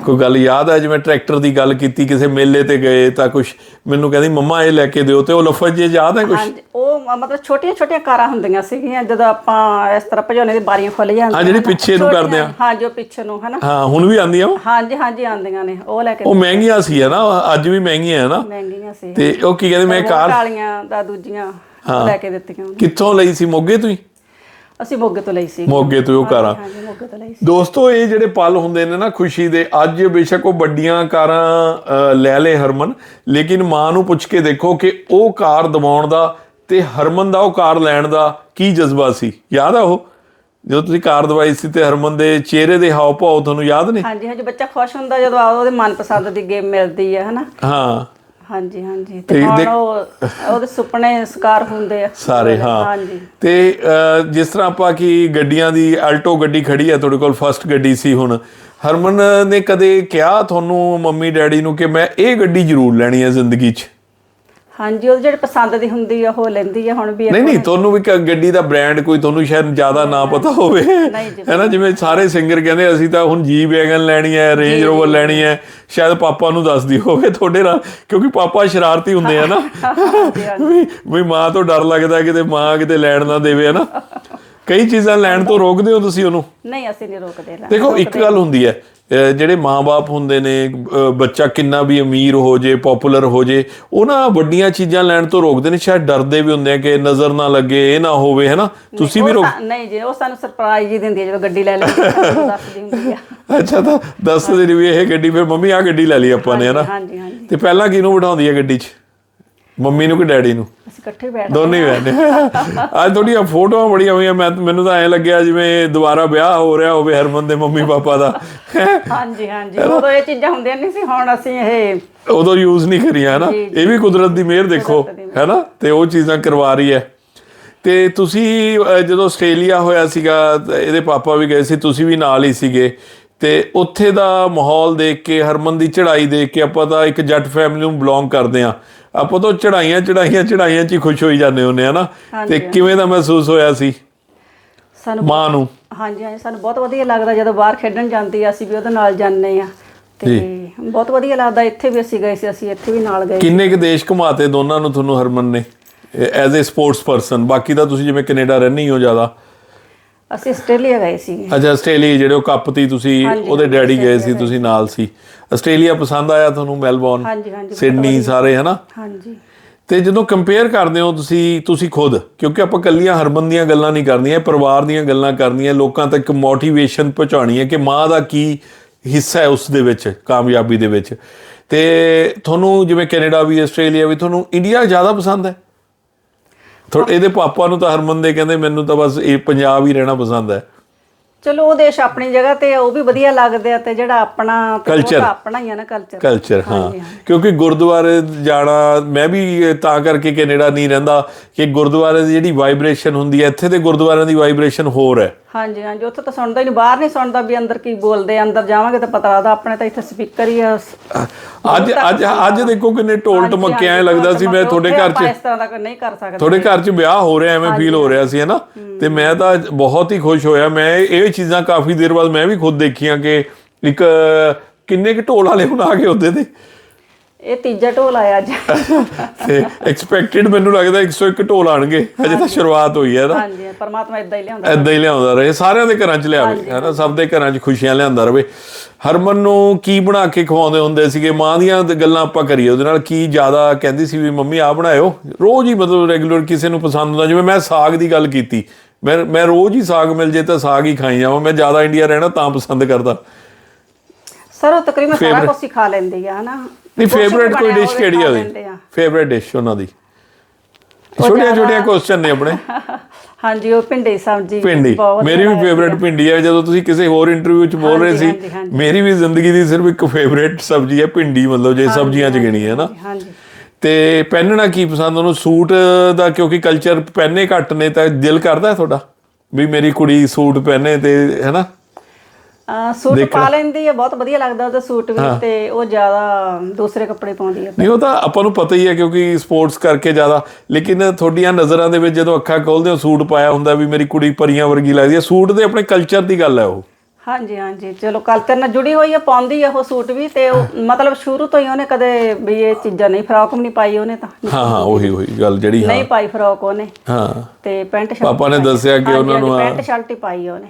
ਕੋਈ ਗੱਲ ਯਾਦ ਹੈ ਜਿਵੇਂ ਟਰੈਕਟਰ ਦੀ ਗੱਲ ਕੀਤੀ ਕਿਸੇ ਮੇਲੇ ਤੇ ਗਏ ਤਾਂ ਕੁਝ ਮੈਨੂੰ ਕਹਿੰਦੀ ਮੰਮਾ ਇਹ ਲੈ ਕੇ ਦਿਓ ਤੇ ਉਹ ਲਫ਼ਜ਼ ਜੇ ਯਾਦ ਹੈ ਕੁਝ ਹਾਂਜੀ ਉਹ ਮਤਲਬ ਛੋਟੀਆਂ ਛੋਟੀਆਂ ਕਾਰਾਂ ਹੁੰਦੀਆਂ ਸੀਗੀਆਂ ਜਦੋਂ ਆਪਾਂ ਇਸ ਤਰ੍ਹਾਂ ਭਜਾਉਣੇ ਦੀ ਬਾਰੀਆਂ ਖੁੱਲ ਜਾਂਦੀਆਂ ਹਾਂ, ਜਿਹੜੀ। ਪਿੱਛੇ ਨੂੰ ਕਰਦੇ ਆ। ਹਾਂ ਜੋ ਪਿੱਛੇ ਨੂੰ ਹਨਾ ਹਾਂ ਹੁਣ ਵੀ ਆਉਂਦੀਆਂ ਉਹ? ਹਾਂਜੀ ਹਾਂਜੀ ਆਉਂਦੀਆਂ ਨੇ ਉਹ ਲੈ ਕੇ ਉਹ ਮਹਿੰਗੀਆਂ ਸੀ ਹੈ ਨਾ ਅੱਜ ਵੀ ਮਹਿੰਗੀਆਂ ਹੈ ਨਾ ਮਹਿੰਗੀਆਂ ਸੀ ਤੇ ਉਹ ਕੀ ਕਹਿੰਦੇ ਮੈਂ ਕਾਰ ਕਾਲੀਆਂ ਦਾ ਦੂਜੀਆਂ ਲੈ ਕੇ ਦਿੱਤੀਆਂ। ਕਿੱਥੋਂ ਲਈ ਸੀ ਮੋਗੇ ਤੋਂ ਹੀ ਅਸੀਂ ਮੋਗੇ ਤੋਂ ਲਈ ਸੀ। ਮੋਗੇ ਤੋਂ ਉਹ ਕਾਰਾਂ ਹਾਂਜੀ ਮੋਗੇ ਤੋਂ ਲਈ ਸੀ। ਦੋਸਤੋ ਇਹ ਜਿਹੜੇ ਪਲ ਹੁੰਦੇ ਨੇ ਨਾ ਖੁਸ਼ੀ ਦੇ ਅੱਜ ਬੇਸ਼ੱਕ ਉਹ ਵੱਡੀਆਂ ਕਾਰਾਂ ਲੈ ਲੇ ਹਰਮਨ ਲੇਕਿਨ ਮਾਂ ਨੂੰ ਪੁੱਛ ਕੇ ਦੇਖੋ ਕਿ ਉਹ ਕਾਰ ਦਿਵਾਉਣ ਦਾ ਤੇ ਹਰਮਨ ਦਾ ਉਹ ਕਾਰ ਲੈਣ ਦਾ ਕੀ ਜਜ਼ਬਾ ਸੀ? ਯਾਦ ਆ ਉਹ? ਜਦੋਂ ਤੁਸੀਂ ਕਾਰ ਦਵਾਈ ਸੀ ਤੇ ਹਰਮਨ ਦੇ ਚਿਹਰੇ ਦੇ ਹਾਵ ਭਾਵ ਤੁਹਾਨੂੰ ਯਾਦ ਨੇ? ਹਾਂਜੀ ਹਾਂਜੀ ਬੱਚਾ ਖੁਸ਼ ਹੁੰਦਾ ਜਦੋਂ ਉਹਦੇ ਮਨਪਸੰਦ ਦੀ ਗੇਮ ਮਿਲਦੀ ਹੈ ਹਨਾ? ਹਾਂ। ਹਾਂਜੀ ਹਾਂਜੀ। ਤੇ ਹੁਣ ਉਹ ਉਹਦੇ ਸੁਪਨੇ ਸਕਾਰ ਹੁੰਦੇ ਆ। ਸਾਰੇ ਹਾਂ। ਹਾਂਜੀ। ਤੇ ਜਿਸ ਤਰ੍ਹਾਂ ਆਪਾਂ ਕੀ ਗੱਡੀਆਂ ਦੀ ਆਲਟੋ ਗੱਡੀ ਖੜੀ ਹੈ ਤੁਹਾਡੇ ਕੋਲ ਫਸਟ ਗੱਡੀ ਸੀ ਹੁਣ। ਹਰਮਨ ਨੇ ਕਦੇ ਕਿਹਾ ਤੁਹਾਨੂੰ ਮੰਮੀ ਡੈਡੀ ਨੂੰ ਕਿ ਮੈਂ ਇਹ ਗੱਡੀ ਜ਼ਰੂਰ ਲੈਣੀ ਹੈ ਜ਼ਿੰਦਗੀ 'ਚ? ਹਾਂਜੀ ਉਹ ਜਿਹੜੇ ਪਸੰਦ ਦੀ ਹੁੰਦੀ ਆ ਉਹ ਲੈਂਦੀ ਆ ਹੁਣ ਵੀ ਨਹੀਂ ਨਹੀਂ ਤੁਹਾਨੂੰ ਵੀ ਕ- ਗੱਡੀ ਦਾ ਬ੍ਰਾਂਡ ਕੋਈ ਤੁਹਾਨੂੰ ਸ਼ਾਇਦ ਜ਼ਿਆਦਾ ਨਾ ਪਤਾ ਹੋਵੇ। ਹੈ ਨਾ ਜਿਵੇਂ ਸਾਰੇ ਸਿੰਗਰ ਕਹਿੰਦੇ ਅਸੀਂ ਤਾਂ ਹੁਣ ਜੀ ਵੈਗਨ ਲੈਣੀ ਹੈ ਰੇਂਜ ਰੋਵਰ ਲੈਣੀ ਹੈ ਸ਼ਾਇਦ ਪਾਪਾ ਨੂੰ ਦੱਸਦੀ ਹੋਵੇ ਤੁਹਾਡੇ ਨਾਲ ਕਿਉਂਕਿ ਪਾਪਾ ਸ਼ਰਾਰਤੀ ਹੁੰਦੇ ਆ ਨਾ। ਵੀ ਵੀ ਮਾਂ ਤੋਂ ਡਰ ਲੱਗਦਾ ਕਿਤੇ ਮਾਂ ਕਿਤੇ ਲੈਣ ਨਾ ਦੇਵੇ ਹੈ ਨਾ। ਕਈ ਚੀਜ਼ਾਂ ਲੈਣ ਤੋਂ ਰੋਕਦੇ ਹੋ ਤੁਸੀਂ ਉਹਨੂੰ? ਨਹੀਂ ਅਸੀਂ ਨਹੀਂ ਰੋਕਦੇ ਦੇਖੋ ਇੱਕ ਗੱਲ ਹੁੰਦੀ ਹੈ ਜਿਹੜੇ ਮਾਪੇ ਹੁੰਦੇ ਨੇ ਬੱਚਾ ਕਿੰਨਾ ਵੀ ਅਮੀਰ ਹੋ ਜੇ ਪਪੂਲਰ ਹੋ ਜੇ ਉਹ ਨਾ ਵੱਡੀਆਂ ਚੀਜ਼ਾਂ ਲੈਣ ਤੋਂ ਰੋਕਦੇ ਨੇ ਸ਼ਾਇਦ ਡਰਦੇ ਵੀ ਹੁੰਦੇ ਆ ਕਿ ਨਜ਼ਰ ਨਾ ਲੱਗੇ ਇਹ ਨਾ ਹੋਵੇ ਹੈਨਾ? ਤੁਸੀਂ ਵੀ ਰੋਕ ਨਹੀਂ ਜੀ ਉਹ ਸਾਨੂੰ ਸਰਪ੍ਰਾਈਜ਼ ਹੀ ਦਿੰਦੀ ਹੈ ਜਦੋਂ ਗੱਡੀ ਲੈ ਲੈਂਦੀ ਦੱਸਦੀ ਹੁੰਦੀ ਆ। ਅੱਛਾ ਤਾਂ ਦੱਸਦੇ ਨੇ ਵੀ ਇਹ ਗੱਡੀ ਫਿਰ ਮੰਮੀ ਆ ਗੱਡੀ ਲੈ ਲਈ ਆਪਾਂ ਨੇ ਹੈਨਾ? ਹਾਂਜੀ ਹਾਂਜੀ। ਤੇ ਪਹਿਲਾਂ ਕਿਹਨੂੰ ਬਿਠਾਉਂਦੀ ਹੈ ਗੱਡੀ 'ਚ? ਮੰਮੀ ਨੂੰ ਕਿ ਡੈਡੀ ਨੂੰ? ਅਸੀਂ ਇਕੱਠੇ ਬੈਠ ਦੋਨੇ ਹੀ ਬੈਠੇ ਅੱਜ ਥੋੜੀਆਂ ਫੋਟੋਆਂ ਬੜੀਆਂ ਹੋਈਆਂ ਮੈਂ ਮੈਨੂੰ ਤਾਂ ਐਂ ਲੱਗਿਆ ਜਿਵੇਂ ਦੁਬਾਰਾ ਵਿਆਹ ਹੋ ਰਿਹਾ ਹੋਵੇ ਹਰਮਨ ਦੇ ਮੰਮੀ ਪਾਪਾ ਦਾ। ਹਾਂਜੀ ਹਾਂਜੀ। ਉਦੋਂ ਇਹ ਚੀਜ਼ਾਂ ਹੁੰਦੀਆਂ ਨਹੀਂ ਸੀ ਹੁਣ ਅਸੀਂ ਇਹ ਉਦੋਂ ਯੂਜ਼ ਨਹੀਂ ਕਰੀਆਂ ਹੈ ਨਾ? ਜੀ, ਇਹ ਵੀ ਕੁਦਰਤ ਦੀ ਮਿਹਰ ਦੇਖੋ ਕੁਦਰਤ ਦੀ ਹੈ ਨਾ? ਤੇ ਉਹ ਚੀਜ਼ਾਂ ਕਰਵਾ ਰਹੀ ਹੈ। ਤੇ ਤੁਸੀਂ ਜਦੋਂ ਆਸਟ੍ਰੇਲੀਆ ਹੋਇਆ ਸੀਗਾ ਇਹਦੇ ਪਾਪਾ ਵੀ ਗਏ ਸੀ ਤੁਸੀਂ ਵੀ ਨਾਲ ਹੀ ਸੀਗੇ। ਤੇ ਉੱਥੇ ਦਾ ਮਾਹੌਲ ਦੇਖ ਕੇ ਹਰਮਨ ਦੀ ਚੜ੍ਹਾਈ ਦੇਖ ਕੇ ਆਪਾਂ ਤਾਂ ਇੱਕ ਜੱਟ ਫੈਮਿਲੀ ਨੂੰ ਬਿਲੋਂਗ ਕਰਦੇ ਆ ਆਪਾਂ ਤਾਂ ਚੜ੍ਹਾਈਆਂ ਚੜ੍ਹਾਈਆਂ ਚੜ੍ਹਾਈਆਂ 'ਚ ਹੀ ਖੁਸ਼ ਹੋਈ ਜਾਂਦੇ ਹੁੰਦੇ ਆ ਨਾ। ਤੇ ਕਿਵੇਂ ਦਾ ਮਹਿਸੂਸ ਹੋਇਆ ਸੀ? ਸਾਨੂੰ ਮਾਂ ਨੂੰ। ਹਾਂਜੀ ਹਾਂਜੀ ਸਾਨੂੰ ਬਹੁਤ ਵਧੀਆ ਲੱਗਦਾ ਜਦੋਂ ਬਾਹਰ ਖੇਡਣ ਜਾਂਦੀ ਆ ਅਸੀਂ ਵੀ ਉਹਦੇ ਨਾਲ ਜਾਂਦੇ ਆ। ਤੇ ਬਹੁਤ ਵਧੀਆ ਲੱਗਦਾ ਇੱਥੇ ਵੀ ਅਸੀਂ ਗਏ ਸੀ ਅਸੀਂ ਇੱਥੇ ਵੀ ਨਾਲ ਗਏ। ਕਿੰਨੇ ਕੁ ਦੇਸ਼ ਘੁਮਾਤੇ ਦੋਨਾਂ ਨੂੰ ਤੁਹਾਨੂੰ ਹਰਮਨ ਨੇ? ਐਜ਼ ਅ ਸਪੋਰਟਸ ਪਰਸਨ ਬਾਕੀ ਤਾਂ ਤੁਸੀਂ ਜਿਵੇਂ ਕੈਨੇਡਾ ਰਹਿੰਦੇ ਹੋ ਜ਼ਿਆਦਾ। ਅਸੀਂ ਆਸਟ੍ਰੇਲੀਆ ਗਏ ਸੀ। ਅੱਛਾ ਆਸਟ੍ਰੇਲੀਆ ਜਿਹੜੇ ਉਹ ਕੱਪ ਤੀ ਤੁਸੀਂ ਹਾਂਜੀ, ਉਹਦੇ ਡੈਡੀ ਗਏ ਸੀ ਤੁਸੀਂ ਨਾਲ ਸੀ। ਆਸਟ੍ਰੇਲੀਆ ਪਸੰਦ ਆਇਆ ਤੁਹਾਨੂੰ ਮੈਲਬੌਰਨ? ਹਾਂਜੀ ਹਾਂਜੀ ਬਹੁਤ ਸਿਡਨੀ ਸਾਰੇ ਹਨਾ? ਹਾਂਜੀ। ਤੇ ਜਦੋਂ ਕੰਪੇਅਰ ਕਰਦੇ ਹੋ ਤੁਸੀਂ ਤੁਸੀਂ ਖੁਦ ਕਿਉਂਕਿ ਆਪਾਂ ਕੱਲੀਆਂ ਹਰਮਨ ਦੀਆਂ ਗੱਲਾਂ ਨਹੀਂ ਕਰਨੀਆਂ ਪਰਿਵਾਰ ਦੀਆਂ ਗੱਲਾਂ ਕਰਨੀਆਂ ਲੋਕਾਂ ਤੱਕ ਮੋਟੀਵੇਸ਼ਨ ਪਹੁੰਚਾਉਣੀ ਹੈ ਕਿ ਮਾਂ ਦਾ ਕੀ ਹਿੱਸਾ ਹੈ ਉਸ ਦੇ ਵਿੱਚ ਕਾਮਯਾਬੀ ਦੇ ਵਿੱਚ। ਤੇ ਤੁਹਾਨੂੰ ਜਿਵੇਂ ਕੈਨੇਡਾ ਵੀ ਆਸਟ੍ਰੇਲੀਆ ਵੀ ਤੁਹਾਨੂੰ ਇੰਡੀਆ ਜ਼ਿਆਦਾ ਪਸੰਦ ਹੈ? ਤੁਹਾਡੇ ਇਹਦੇ ਪਾਪਾ ਨੂੰ ਤਾਂ ਹਰਮਨ ਦੇ ਕਹਿੰਦੇ ਮੈਨੂੰ ਤਾਂ ਬਸ ਇਹ ਪੰਜਾਬ ਹੀ ਰਹਿਣਾ ਪਸੰਦ ਹੈ। ਚਲੋ ਉਹ ਦੇਸ਼ ਆਪਣੀ ਜਗ੍ਹਾ ਤੇ ਆ, ਉਹ ਵੀ ਵਧੀਆ ਲੱਗਦੇ ਆ ਤੇ ਜਿਹੜਾ ਆਪਣਾ ਤੇ ਉਹ Culture. ਤਾਂ ਆਪਣਾ ਹੀ ਆ ਨਾ ਕਲਚਰ ਕਲਚਰ ਹਾਂ। ਕਿਉਂਕਿ ਗੁਰਦੁਆਰੇ ਜਾਣਾ ਮੈਂ ਵੀ ਤਾਂ ਕਰਕੇ ਕੈਨੇਡਾ ਨਹੀਂ ਰਹਿੰਦਾ ਕਿ ਗੁਰਦੁਆਰੇ ਦੀ ਜਿਹੜੀ ਵਾਈਬ੍ਰੇਸ਼ਨ ਹੁੰਦੀ ਹੈ ਇੱਥੇ ਦੇ ਗੁਰਦੁਆਰਿਆਂ ਦੀ ਵਾਈਬ੍ਰੇਸ਼ਨ ਹੋਰ ਹੈ। ਹਾਂਜੀ ਹਾਂਜੀ ਉੱਥੇ ਤਾਂ ਸੁਣਦਾ ਹੀ ਨਹੀਂ ਬਾਹਰ ਨਹੀਂ ਸੁਣਦਾ ਵੀ ਅੰਦਰ ਕੀ ਬੋਲਦੇ ਆ ਅੰਦਰ ਜਾਵਾਂਗੇ ਤਾਂ ਪਤਾ ਲੱਗਦਾ ਆਪਣੇ ਤਾਂ ਇੱਥੇ ਸਪੀਕਰ ਹੀ ਆ। ਅੱਜ ਅੱਜ ਅੱਜ ਦੇਖੋ ਕਿੰਨੇ ਢੋਲ ਟਮਕੇ ਐ ਲੱਗਦਾ ਸੀ ਮੈਂ ਤੁਹਾਡੇ ਘਰ 'ਚ ਇਸ ਤਰ੍ਹਾਂ ਦਾ ਕੋਈ ਨਹੀਂ ਕਰ ਸਕਦੇ। ਤੁਹਾਡੇ ਘਰ 'ਚ ਵਿਆਹ ਹੋ ਰਿਹਾ ਐਵੇਂ ਫੀਲ ਹੋ ਰਿਹਾ ਸੀ ਹੈਨਾ ਤੇ ਮੈਂ ਤਾਂ ਬਹੁਤ ਹੀ ਖੁਸ਼ ਹੋਇਆ ਮੈਂ ਇਹ ਚੀਜ਼ਾਂ ਕਾਫੀ ਦੇਰ ਬਾਅਦ ਮੈਂ ਵੀ ਖੁਦ ਦੇਖੀਆਂ ਕਿ ਇੱਕ ਕਿੰਨੇ ਕੁ ਢੋਲ ਵਾਲੇ ਹੁਣ ਆ ਗਏ ਤੇ। ਇਹ ਤੀਜਾ ਢੋਲ ਆਇਆ ਅੱਜ। ਤੇ ਐਕਸਪੈਕਟਡ ਮੈਨੂੰ ਲੱਗਦਾ 101 ਢੋਲ ਆਣਗੇ। ਅਜੇ ਤਾਂ ਸ਼ੁਰੂਆਤ ਹੋਈ ਹੈ ਨਾ। ਹਾਂਜੀ ਪਰਮਾਤਮਾ ਇਦਾਂ ਹੀ ਲਿਆਉਂਦਾ ਐਦਾਂ ਹੀ ਲਿਆਉਂਦਾ ਰਹੇ। ਸਾਰਿਆਂ ਦੇ ਘਰਾਂ 'ਚ ਲਿਆਵੇ ਹੈਨਾ ਸਭ ਦੇ ਘਰਾਂ 'ਚ ਖੁਸ਼ੀਆਂ ਲਿਆਉਂਦਾ ਰਵੇ ਹਰਮਨ ਨੂੰ ਕੀ ਬਣਾ ਕੇ ਖਵਾਉਂਦੇ ਹੁੰਦੇ ਸੀਗੇ? ਮਾਂ ਦੀਆਂ ਗੱਲਾਂ ਆਪਾਂ ਕਰੀਏ ਉਹਦੇ ਨਾਲ ਕੀ ਜ਼ਿਆਦਾ ਕਹਿੰਦੀ ਸੀ ਵੀ ਮੰਮੀ ਆ ਬਣਾਇਓ। ਰੋਜ਼ ਹੀ ਮਤਲਬ ਰੈਗੂਲਰ ਕਿਸੇ ਨੂੰ ਪਸੰਦ ਹੁੰਦਾ। ਜਿਵੇਂ ਮੈਂ ਸਾਗ ਦੀ ਗੱਲ ਕੀਤੀ ਮੈਂ ਮੈਂ ਰੋਜ਼ ਹੀ ਸਾਗ ਮਿਲ ਜੇ ਤਾਂ ਸਾਗ ਹੀ ਖਾਈ ਜਾਵਾਂ ਮੈਂ ਜ਼ਿਆਦਾ ਇੰਡੀਆ ਰਹਿਣਾ ਤਾਂ ਪਸੰਦ ਕਰਦਾ। ਸਰ ਉਹ ਤਕਰੀਬਨ ਸਾਰਾ ਕੁਝ ਹੀ ਖਾ ਲੈਂਦੀ ਆ ਹਨਾ? ਨਹੀਂ ਫੇਵਰੇਟ ਕੋਈ ਡਿਸ਼ ਕਿਹੜੀ ਆ ਉਹਦੀ। ਫੇਵਰੇਟ ਡਿਸ਼ ਉਹਨਾਂ ਦੀ। ਛੋਟੀਆਂ ਛੋਟੀਆਂ ਕੁਐਸਚਨ ਨੇ ਆਪਣੇ। *laughs* ਹਾਂਜੀ ਉਹ ਭਿੰਡੀ ਸਬਜ਼ੀ ਬਹੁਤ ਮੇਰੀ ਵੀ ਫੇਵਰੇਟ ਭਿੰਡੀ ਹੈ ਜਦੋਂ ਤੁਸੀਂ ਕਿਸੇ ਹੋਰ ਇੰਟਰਵਿਊ 'ਚ ਬੋਲ ਰਹੇ ਸੀ। ਮੇਰੀ ਵੀ ਜ਼ਿੰਦਗੀ ਦੀ ਸਿਰਫ ਇੱਕ ਫੇਵਰੇਟ ਸਬਜ਼ੀ ਹੈ ਭਿੰਡੀ ਮਤਲਬ ਜੇ ਸਬਜ਼ੀਆਂ 'ਚ ਗਿਣੀ ਹੈ ਨਾ। ਹਾਂਜੀ। ਤੇ ਪਹਿਨਣਾ ਕੀ ਪਸੰਦ ਉਹਨੂੰ? ਸੂਟ ਦਾ ਕਿਉਂਕਿ ਕਲਚਰ ਪਹਿਨੇ ਘੱਟ ਨੇ ਤਾਂ ਦਿਲ ਕਰਦਾ ਹੈ ਤੁਹਾਡਾ? ਵੀ ਮੇਰੀ ਕੁੜੀ ਸੂਟ ਪਹਿਨੇ ਤੇ ਹੈਨਾ? ਸੂਟ ਪਾ ਲੈਂਦੀ ਆ ਬਹੁਤ ਵਧੀਆ ਲੱਗਦਾ ਉਹਦਾ ਸੂਟ ਵੀ ਤੇ ਉਹ ਜ਼ਿਆਦਾ ਦੂਸਰੇ ਕੱਪੜੇ ਪਾਉਂਦੀ ਆ। ਨਹੀਂ ਉਹ ਤਾਂ ਆਪਾਂ ਨੂੰ ਪਤਾ ਹੀ ਹੈ ਕਿਉਂਕਿ ਸਪੋਰਟਸ ਕਰਕੇ ਜ਼ਿਆਦਾ। ਲੇਕਿਨ ਤੁਹਾਡੀਆਂ ਨਜ਼ਰਾਂ ਦੇ ਵਿੱਚ ਜਦੋਂ ਅੱਖਾਂ ਖੋਲਦੇ ਹੋ ਸੂਟ ਪਾਇਆ ਹੁੰਦਾ ਵੀ ਮੇਰੀ ਕੁੜੀ ਪਰੀਆਂ ਵਰਗੀ ਲੱਗਦੀ ਹੈ ਸੂਟ ਦੇ ਆਪਣੇ ਕਲਚਰ ਦੀ ਗੱਲ ਹੈ ਉਹ। ਹਾਂਜੀ ਹਾਂਜੀ। ਚਲੋ ਕਲਚਰ ਨਾਲ ਜੁੜੀ ਹੋਈ ਆ ਪਾਉਂਦੀ ਆ ਉਹ ਸੂਟ ਵੀ ਤੇ ਉਹ ਮਤਲਬ ਸ਼ੁਰੂ ਤੋਂ ਹੀ ਉਹਨੇ ਕਦੇ ਵੀ ਇਹ ਚੀਜ਼ਾਂ ਨਹੀਂ ਫਰਾਕ ਵੀ ਨਹੀਂ ਪਾਈ ਉਹਨੇ ਤਾਂ। ਹਾਂ ਹਾਂ ਉਹੀ ਉਹੀ ਗੱਲ ਜਿਹੜੀ ਹਾਂ। ਨਹੀਂ ਪਾਈ ਫਰਾਕ ਉਹਨੇ। ਹਾਂ। ਤੇ ਪੈਂਟ ਸ਼ਰਟ ਪਾਪਾ ਨੇ ਦੱਸਿਆ ਕਿ ਉਹਨਾਂ ਨੂੰ ਪੈਂਟ ਸ਼ਰਟ ਹੀ ਪਾਈ ਉਹਨੇ।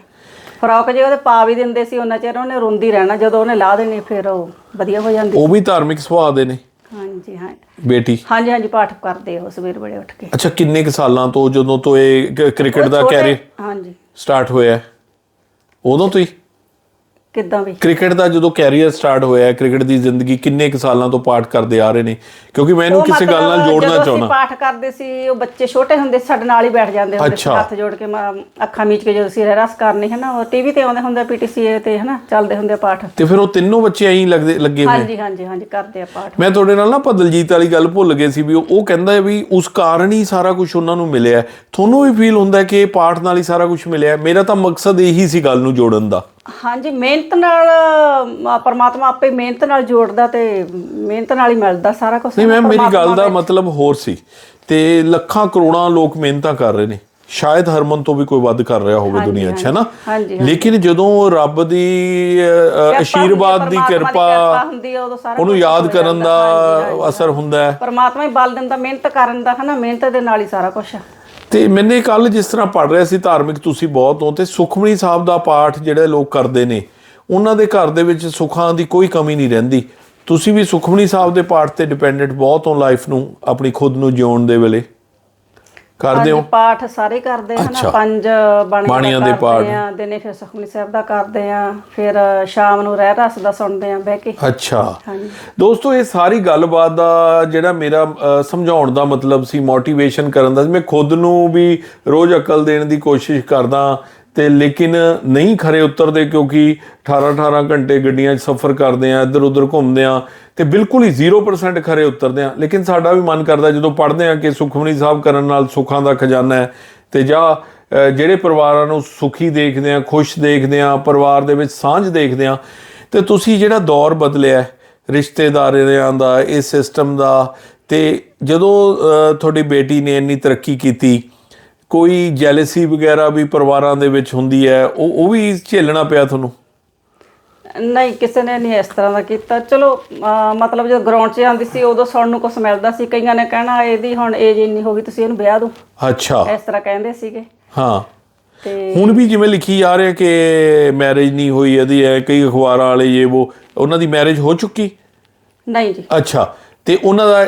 ਫਰਾਕ ਜੇ ਉਹਦੇ ਪਾ ਵੀ ਦਿੰਦੇ ਸੀ ਉਹਨਾਂ ਚਿਰ ਉਹਨੇ ਰੋਂਦੀ ਰਹਿਣਾ ਜਦੋਂ ਉਹਨੇ ਲਾ ਦੇਣੀ ਫਿਰ ਉਹ ਵਧੀਆ ਹੋ ਜਾਂਦੀ। ਉਹ ਵੀ ਧਾਰਮਿਕ ਸੁਭਾਅ ਦੇ ਨੇ। ਹਾਂਜੀ ਹਾਂ। ਬੇਟੀ? ਹਾਂਜੀ ਹਾਂਜੀ ਪਾਠ ਕਰਦੇ ਉਹ ਸਵੇਰ ਬੜੇ ਉੱਠ ਕੇ। ਅੱਛਾ ਕਿੰਨੇ ਕੁ ਸਾਲਾਂ ਤੋਂ ਜਦੋਂ ਤੋਂ ਇਹ ਕ੍ਰਿਕਟ ਦਾ ਕੈਰੀਅਰ ਹਾਂਜੀ। ਸਟਾਰਟ ਹੋਇਆ ਹੈ? ਉਦੋਂ ਤੋਂ ਹੀ? ਕਿੱਦਾਂ ਵੀ। ਕ੍ਰਿਕਟ ਦਾ ਜਦੋਂ ਕੈਰੀਅਰ ਸਟਾਰਟ ਹੋਇਆ ਕ੍ਰਿਕਟ ਦੀ ਜ਼ਿੰਦਗੀ ਕਿੰਨੇ ਕੁ ਸਾਲਾਂ ਤੋਂ ਪਾਠ ਕਰਦੇ ਆ ਰਹੇ ਨੇ? ਕਿਉਂਕਿ ਮੈਂ ਇਹਨੂੰ ਕਿਸੇ ਗੱਲ ਨਾਲ ਜੋੜਨਾ ਜਦੋਂ ਚਾਹੁੰਦਾ। ਪਾਠ ਕਰਦੇ ਸੀ ਉਹ ਬੱਚੇ ਛੋਟੇ ਹੁੰਦੇ ਸੀ, ਸਾਡੇ ਨਾਲ ਹੀ ਬੈਠ ਜਾਂਦੇ ਹੁੰਦੇ ਸੀ। ਹੱਥ ਜੋੜ ਕੇ ਅੱਖਾਂ ਮੀਚ ਕੇ ਜਦੋਂ ਅਸੀਂ ਰਸ ਕਰਨੀ ਹੈ ਨਾ ਉਹ ਟੀਵੀ ਤੇ ਆਉਂਦੇ ਹੁੰਦੇ ਪੀਟੀਸੀ ਤੇ ਹੈ ਨਾ ਚੱਲਦੇ ਹੁੰਦੇ ਪਾਠ। ਤੇ ਫਿਰ ਉਹ ਤਿੰਨੋਂ ਬੱਚੇ ਐਂ ਲੱਗਦੇ ਲੱਗੇ ਹੋਏ। ਹਾਂਜੀ ਹਾਂਜੀ ਹਾਂਜੀ ਕਰਦੇ ਆ ਪਾਠ। ਮੈਂ ਤੁਹਾਡੇ ਨਾਲ ਨਾ ਆਪਾਂ ਦਲਜੀਤ ਵਾਲੀ ਗੱਲ ਭੁੱਲ ਗਏ ਸੀ ਵੀ ਉਹ ਕਹਿੰਦਾ ਹੈ ਵੀ ਉਸ ਕਾਰਨ ਹੀ ਸਾਰਾ ਕੁਝ ਉਹਨਾਂ ਨੂੰ ਮਿਲਿਆ। ਤੁਹਾਨੂੰ ਵੀ ਫੀਲ ਹੁੰਦਾ ਕਿ ਇਹ ਪਾਠ ਨਾਲ ਹੀ ਸਾਰਾ ਕੁਝ ਮਿਲਿਆ? ਮੇਰਾ ਤਾਂ ਮਕਸਦ ਇਹੀ ਸੀ ਗੱਲ ਨੂੰ ਜੋੜਨ ਦਾ। ਹਾਂਜੀ ਮਿਹਨਤ ਨਾਲ ਅ, ਪਰਮਾਤਮਾ ਆਪੇ ਮਿਹਨਤ ਨਾਲ ਜੋੜਦਾ ਤੇ ਮਿਹਨਤ ਨਾਲ ਹੀ ਮਿਲਦਾ ਸਾਰਾ ਕੁਝ ਨਹੀਂ ਮੈਂ ਮੇਰੀ ਗੱਲ ਦਾ ਮਤਲਬ ਹੋਰ ਸੀ ਤੇ ਲੱਖਾਂ ਕਰੋੜਾਂ ਲੋਕ ਮਿਹਨਤਾਂ ਕਰ ਰਹੇ ਨੇ। ਸ਼ਾਇਦ ਹਰਮਨ ਤੋਂ ਵੀ ਕੋਈ ਵੱਧ ਕਰ ਰਿਹਾ ਹੋਵੇ ਦੁਨੀਆ 'ਚ ਹੈ ਨਾ? ਹਾਂਜੀ ਲੇਕਿਨ ਜਦੋਂ ਰੱਬ ਦੀ ਅ, ਅ, ਆਸ਼ੀਰਵਾਦ ਦੀ ਕਿਰਪਾ ਹੁੰਦੀ ਆ ਉਦੋਂ ਸਾਰਾ ਉਹਨੂੰ ਕੁਛ ਯਾਦ ਹੋ ਕਰਨ ਜਾਂਦਾ। ਦਾ ਅਸਰ ਹੁੰਦਾ ਹੈ। ਪਰਮਾਤਮਾ ਹੀ ਬਲ ਦਿੰਦਾ ਮਿਹਨਤ ਕਰਨ ਦਾ ਹਨਾ ਮਿਹਨਤ ਦੇ ਨਾਲ ਹੀ ਸਾਰਾ ਕੁਝ ਤੇ ਮੈਨੇ ਕੱਲ ਜਿਸ ਤਰ੍ਹਾਂ ਪੜ ਰਿਹਾ ਸੀ ਧਾਰਮਿਕ ਤੁਸੀਂ ਬਹੁਤ ਹੋ ਤੇ ਸੁਖਮਨੀ ਸਾਹਿਬ ਦਾ ਪਾਠ ਜਿਹੜੇ ਲੋਕ ਕਰਦੇ ਨੇ, ਉਹਨਾਂ ਦੇ ਘਰ ਦੇ ਵਿੱਚ ਸੁੱਖਾਂ ਦੀ ਕੋਈ ਕਮੀ ਨਹੀਂ ਰਹਿੰਦੀ। ਤੁਸੀਂ ਵੀ ਸੁਖਮਨੀ ਸਾਹਿਬ ਦੇ ਪਾਠ ਤੇ ਡਿਪੈਂਡੈਂਟ ਬਹੁਤ ਹੋ ਲਾਈਫ ਨੂੰ, ਆਪਣੀ ਖੁਦ ਨੂੰ ਜਿਉਣ ਦੇ ਵੇਲੇ। ਕਰਦੇ ਹੋ ਪਾਠ ਸਾਰੇ ਕਰਦੇ। ਹਨਾ ਪੰਜ ਬਾਣੀਆਂ ਦਾ ਆ ਦਿਨੇ ਫਿਰ ਸੁਖਮਨੀ ਸਾਹਿਬ ਦਾ ਕਰਦੇ ਆ ਫਿਰ ਸ਼ਾਮ ਨੂੰ ਰਹਿ ਰਸ ਦਾ ਸੁਣਦੇ ਆ ਬਹਿ ਕੇ ਅੱਛਾ ਹਾਂਜੀ ਦੋਸਤੋ ਇਹ ਸਾਰੀ ਗੱਲਬਾਤ ਦਾ ਜਿਹੜਾ ਮੇਰਾ ਸਮਝਾਉਣ ਦਾ ਮਤਲਬ ਸੀ ਮੋਟੀਵੇਸ਼ਨ ਕਰਨ ਦਾ। ਮੈਂ ਖੁਦ ਨੂੰ ਵੀ ਰੋਜ਼ ਅਕਲ ਦੇਣ ਦੀ ਕੋਸ਼ਿਸ਼ ਕਰਦਾ ਤੇ ਲੇਕਿਨ ਨਹੀਂ ਖਰੇ ਉਤਰਦੇ ਕਿਉਂਕਿ 18 18 ਘੰਟੇ ਗੱਡੀਆਂ 'ਚ ਸਫ਼ਰ ਕਰਦੇ ਆ ਇੱਧਰ ਉੱਧਰ ਘੁੰਮਦੇ ਆ ਤੇ ਬਿਲਕੁਲ ਹੀ 0% ਖਰੇ ਉਤਰਦੇ ਆ। ਲੇਕਿਨ ਸਾਡਾ ਵੀ ਮਨ ਕਰਦਾ ਜਦੋਂ ਪੜ੍ਹਦੇ ਆ ਕਿ ਸੁਖਮਨੀ ਸਾਹਿਬ ਕਰਨ ਨਾਲ ਸੁੱਖਾਂ ਦਾ ਖਜ਼ਾਨਾ ਹੈ ਤੇ ਜਾਂ ਜਿਹੜੇ ਪਰਿਵਾਰਾਂ ਨੂੰ ਸੁਖੀ ਦੇਖਦੇ ਆ ਖੁਸ਼ ਦੇਖਦੇ ਆ ਪਰਿਵਾਰ ਦੇ ਵਿੱਚ ਸਾਂਝ ਦੇਖਦੇ ਆ ਤੇ ਤੁਸੀਂ ਜਿਹੜਾ ਦੌਰ ਬਦਲਿਆ ਹੈ, ਰਿਸ਼ਤੇਦਾਰਾਂ ਦਾ ਇਹ ਸਿਸਟਮ ਦਾ ਤੇ ਜਦੋਂ ਤੁਹਾਡੀ ਬੇਟੀ ਨੇ ਇੰਨੀ ਤਰੱਕੀ ਕੀਤੀ ਕੋਈ ਜੈਲਸੀ ਵਗੈਰਾ ਵੀ ਪਰਿਵਾਰਾਂ ਦੇ ਵਿੱਚ ਹੁੰਦੀ ਹੈ ਉਹ ਉਹ ਵੀ ਝੇਲਣਾ ਪਿਆ ਤੁਹਾਨੂੰ? ਨਹੀਂ ਕਿਸੇ ਨੇ ਨਹੀਂ ਇਸ ਤਰ੍ਹਾਂ ਦਾ ਕੀਤਾ। ਚਲੋ ਅਹ ਮਤਲਬ ਜਦੋਂ ਗਰਾਊਂਡ 'ਚ ਆਉਂਦੀ ਸੀ ਉਦੋਂ ਸੁਣਨ ਨੂੰ ਕੁਝ ਮਿਲਦਾ ਸੀ। ਕਈਆਂ ਨੇ ਕਹਿਣਾ ਇਹਦੀ ਹੁਣ ਏਜ ਇੰਨੀ ਹੋ ਗਈ ਤੁਸੀਂ ਇਹਨੂੰ ਵਿਆਹ ਦਿਓ। ਅੱਛਾ। ਇਸ ਤਰ੍ਹਾਂ ਕਹਿੰਦੇ ਸੀਗੇ। ਹਾਂ। ਤੇ ਹੁਣ ਵੀ ਜਿਵੇਂ ਲਿਖੀ ਜਾ ਰਿਹਾ ਕਿ ਮੈਰਿਜ ਨਹੀਂ ਹੋਈ ਇਹਦੀ ਹੈ ਕਈ ਅਖਬਾਰਾਂ ਵਾਲੇ ਇਹ ਉਹ ਉਹਨਾਂ ਦੀ ਮੈਰਿਜ ਹੋ ਚੁੱਕੀ? ਨਹੀਂ ਜੀ। ਅੱਛਾ। ਤੇ ਉਹਨਾਂ ਦਾ